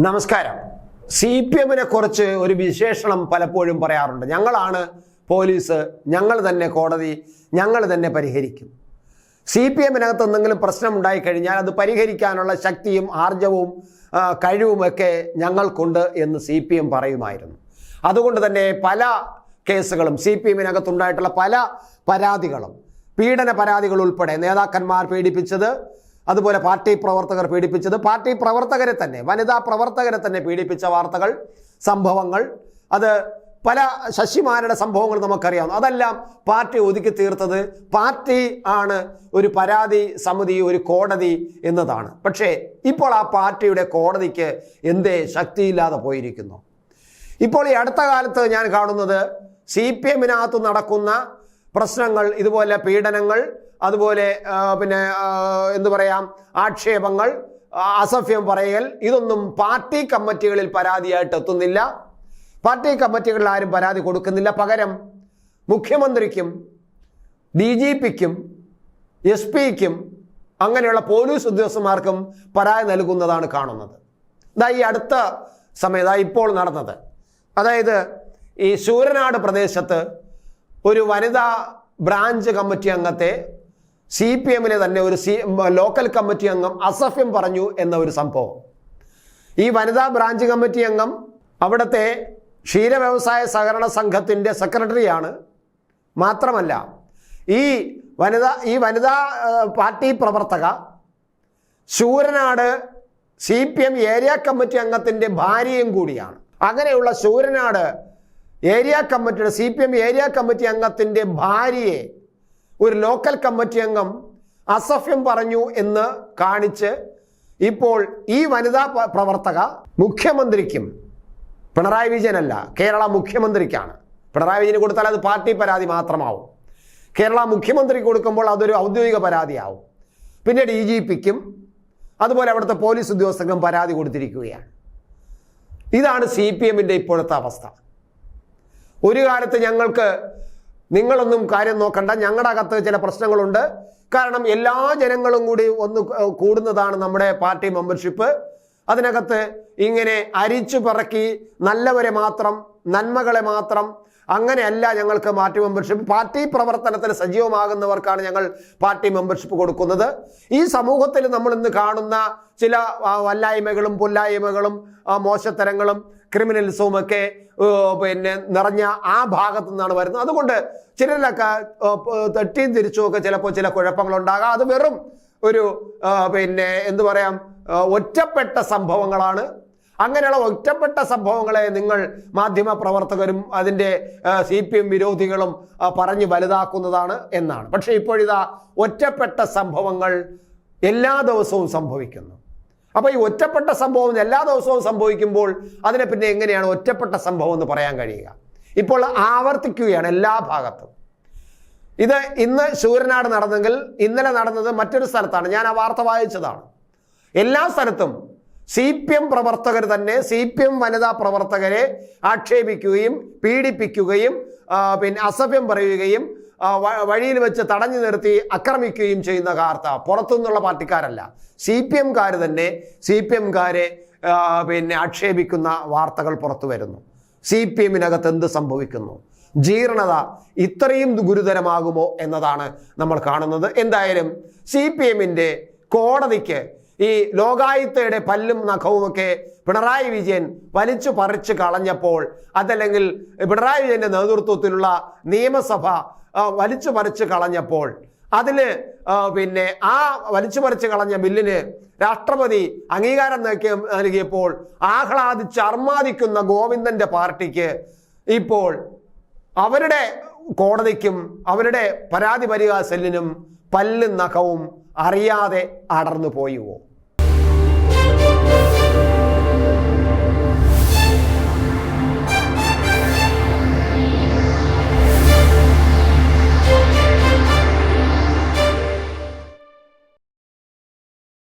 നമസ്കാരം. C P എമ്മിനെ കുറിച്ച് ഒരു വിശേഷണം പലപ്പോഴും പറയാറുണ്ട്. ഞങ്ങളാണ് പോലീസ് ഞങ്ങൾ തന്നെ കോടതി ഞങ്ങൾ തന്നെ പരിഹരിക്കും. സി പി എമ്മിനകത്ത് എന്തെങ്കിലും പ്രശ്നം ഉണ്ടായിക്കഴിഞ്ഞാൽ അത് പരിഹരിക്കാനുള്ള ശക്തിയും ആർജവും കഴിവുമൊക്കെ ഞങ്ങൾക്കുണ്ട് എന്ന് സി പി എം പറയുമായിരുന്നു. അതുകൊണ്ട് തന്നെ പല കേസുകളും സി പി എമ്മിനകത്തുണ്ടായിട്ടുള്ള പല പരാതികളും പീഡന പരാതികൾ ഉൾപ്പെടെ നേതാക്കന്മാർ പീഡിപ്പിച്ചത് അതുപോലെ പാർട്ടി പ്രവർത്തകർ പീഡിപ്പിച്ചത്. പാർട്ടി പ്രവർത്തകരെ തന്നെ വനിതാ പ്രവർത്തകരെ തന്നെ പീഡിപ്പിച്ച വാർത്തകൾ സംഭവങ്ങൾ. അത് പല ശശിമാരുടെ സംഭവങ്ങൾ നമുക്കറിയാം. അതെല്ലാം പാർട്ടി ഒതുക്കി തീർത്തത് പാർട്ടി ആണ് ഒരു പരാതി സമിതി ഒരു കോടതി എന്നതാണ്. പക്ഷേ ഇപ്പോൾ ആ പാർട്ടിയുടെ കോടതിക്ക് എന്തേ ശക്തിയില്ലാതെ പോയിരിക്കുന്നു? ഇപ്പോൾ ഈ അടുത്ത കാലത്ത് ഞാൻ കാണുന്നത് സി പി എമ്മിനകത്ത് നടക്കുന്ന പ്രശ്നങ്ങൾ ഇതുപോലെ പീഡനങ്ങൾ അതുപോലെ പിന്നെ എന്തു പറയാം ആക്ഷേപങ്ങൾ അസഭ്യം പറയൽ ഇതൊന്നും പാർട്ടി കമ്മിറ്റികളിൽ പരാതിയായിട്ട് എത്തുന്നില്ല. പാർട്ടി കമ്മിറ്റികളിൽ ആരും പരാതി കൊടുക്കുന്നില്ല. പകരം മുഖ്യമന്ത്രിക്കും ഡി ജി പിക്കും എസ് പിക്കും അങ്ങനെയുള്ള പോലീസ് ഉദ്യോഗസ്ഥന്മാർക്കും പരാതി നൽകുന്നതാണ് കാണുന്നത്. ഇതാ ഈ അടുത്ത സമയത്ത് ഇപ്പോൾ നടന്നത്. അതായത് ഈ ശൂരനാട് പ്രദേശത്ത് ഒരു വനിതാ ബ്രാഞ്ച് കമ്മിറ്റി അംഗത്തെ സി പി എമ്മിലെ തന്നെ ഒരു സി ലോക്കൽ കമ്മിറ്റി അംഗം അസഫ്യം പറഞ്ഞു എന്ന ഒരു സംഭവം. ഈ വനിതാ ബ്രാഞ്ച് കമ്മിറ്റി അംഗം അവിടുത്തെ ക്ഷീര വ്യവസായ സഹകരണ സംഘത്തിന്റെ സെക്രട്ടറിയാണ്. മാത്രമല്ല ഈ വനിതാ ഈ വനിതാ പാർട്ടി പ്രവർത്തക Sooranad C P M area committee അംഗത്തിന്റെ ഭാര്യയും കൂടിയാണ്. അങ്ങനെയുള്ള ശൂരനാട് ഏരിയ കമ്മിറ്റിയുടെ C P M area committee അംഗത്തിന്റെ ഭാര്യയെ ഒരു ലോക്കൽ കമ്മിറ്റി അംഗം അസഫ്യം പറഞ്ഞു എന്ന് കാണിച്ച് ഇപ്പോൾ ഈ വനിതാ പ്രവർത്തക മുഖ്യമന്ത്രിക്കും പിണറായി വിജയനല്ല കേരള മുഖ്യമന്ത്രിക്കാണ്. പിണറായി വിജയന് കൊടുത്താൽ അത് പാർട്ടി പരാതി മാത്രമാവും. കേരള മുഖ്യമന്ത്രി കൊടുക്കുമ്പോൾ അതൊരു ഔദ്യോഗിക പരാതിയാവും. പിന്നെ ഡി ജി പിക്കും അതുപോലെ അവിടുത്തെ പോലീസ് ഉദ്യോഗസ്ഥർക്കും പരാതി കൊടുത്തിരിക്കുകയാണ്. ഇതാണ് സി പി എമ്മിന്റെ ഇപ്പോഴത്തെ അവസ്ഥ. ഒരു കാലത്ത് ഞങ്ങൾക്ക് നിങ്ങളൊന്നും കാര്യം നോക്കണ്ട. ഞങ്ങളുടെ അകത്ത് ചില പ്രശ്നങ്ങളുണ്ട്. കാരണം എല്ലാ ജനങ്ങളും കൂടി ഒന്ന് കൂടുന്നതാണ് നമ്മുടെ പാർട്ടി മെമ്പർഷിപ്പ്. അതിനകത്ത് ഇങ്ങനെ അരിച്ചു പറക്കി നല്ലവരെ മാത്രം നന്മകളെ മാത്രം അങ്ങനെയല്ല ഞങ്ങൾക്ക് പാർട്ടി മെമ്പർഷിപ്പ് പാർട്ടി പ്രവർത്തനത്തിന് സജീവമാകുന്നവർക്കാണ് ഞങ്ങൾ പാർട്ടി മെമ്പർഷിപ്പ് കൊടുക്കുന്നത്. ഈ സമൂഹത്തിൽ നമ്മൾ ഇന്ന് കാണുന്ന ചില വല്ലായ്മകളും പൊല്ലായ്മകളും മോശത്തരങ്ങളും ക്രിമിനൽസും ഒക്കെ പിന്നെ നിറഞ്ഞ ആ ഭാഗത്തു നിന്നാണ് വരുന്നത്. അതുകൊണ്ട് തെറ്റിയും തിരിച്ചും ഒക്കെ ചിലപ്പോൾ ചില കുഴപ്പങ്ങളുണ്ടാകാം. അത് വെറും ഒരു പിന്നെ എന്തു പറയാം ഒറ്റപ്പെട്ട സംഭവങ്ങളാണ്. അങ്ങനെയുള്ള ഒറ്റപ്പെട്ട സംഭവങ്ങളെ നിങ്ങൾ മാധ്യമ പ്രവർത്തകരും അതിന്റെ സി പി എം വിരോധികളും പറഞ്ഞ് വലുതാക്കുന്നതാണ് എന്നാണ്. പക്ഷേ ഇപ്പോഴിതാ ഒറ്റപ്പെട്ട സംഭവങ്ങൾ എല്ലാ ദിവസവും സംഭവിക്കുന്നു. അപ്പോൾ ഈ ഒറ്റപ്പെട്ട സംഭവം എല്ലാ ദിവസവും സംഭവിക്കുമ്പോൾ അതിനെ പിന്നെ എങ്ങനെയാണ് ഒറ്റപ്പെട്ട സംഭവം എന്ന് പറയാൻ കഴിയുക? ഇപ്പോൾ ആവർത്തിക്കുകയാണ് എല്ലാ ഭാഗത്തും. ഇത് ഇന്ന് ശൂരനാട് നടന്നെങ്കിൽ ഇന്നലെ നടന്നത് മറ്റൊരു സ്ഥലത്താണ്. ഞാൻ ആ വാർത്ത വായിച്ചതാണ്. എല്ലാ സ്ഥലത്തും സി പി എം പ്രവർത്തകർ തന്നെ സി പി എം വനിതാ പ്രവർത്തകരെ ആക്ഷേപിക്കുകയും പീഡിപ്പിക്കുകയും പിന്നെ അസഭ്യം പറയുകയും വഴിയിൽ വെച്ച് തടഞ്ഞു നിർത്തി ആക്രമിക്കുകയും ചെയ്യുന്ന കാർത്ത പുറത്തുനിന്നുള്ള പാർട്ടിക്കാരല്ല. സി പി എംകാർ തന്നെ സി പി എംകാരെ പിന്നെ ആക്ഷേപിക്കുന്ന വാർത്തകൾ പുറത്തു വരുന്നു. സി പി എമ്മിനകത്ത് എന്ത് സംഭവിക്കുന്നു? ജീർണത ഇത്രയും ഗുരുതരമാകുമോ എന്നതാണ് നമ്മൾ കാണുന്നത്. എന്തായാലും സി പി എമ്മിന്റെ കോടതിക്ക് ഈ ലോകായുത്തയുടെ പല്ലും നഖവും ഒക്കെ പിണറായി വിജയൻ വലിച്ചു പറിച്ചു കളഞ്ഞപ്പോൾ അതല്ലെങ്കിൽ പിണറായി വിജയന്റെ നേതൃത്വത്തിലുള്ള നിയമസഭ വലിച്ചു പറിച്ചു കളഞ്ഞപ്പോൾ അതിന് പിന്നെ ആ വലിച്ചു പറിച്ചു കളഞ്ഞ ബില്ലിന് രാഷ്ട്രപതി അംഗീകാരം നൽകിയ നൽകിയപ്പോൾ ആഹ്ലാദിച്ച് അർമാദിക്കുന്ന ഗോവിന്ദന്റെ പാർട്ടിക്ക് ഇപ്പോൾ അവരുടെ കോടതിക്കും അവരുടെ പരാതി പരിഹാര സെല്ലിനും പല്ലും നഖവും അറിയാതെ അടർന്നു പോയുവോ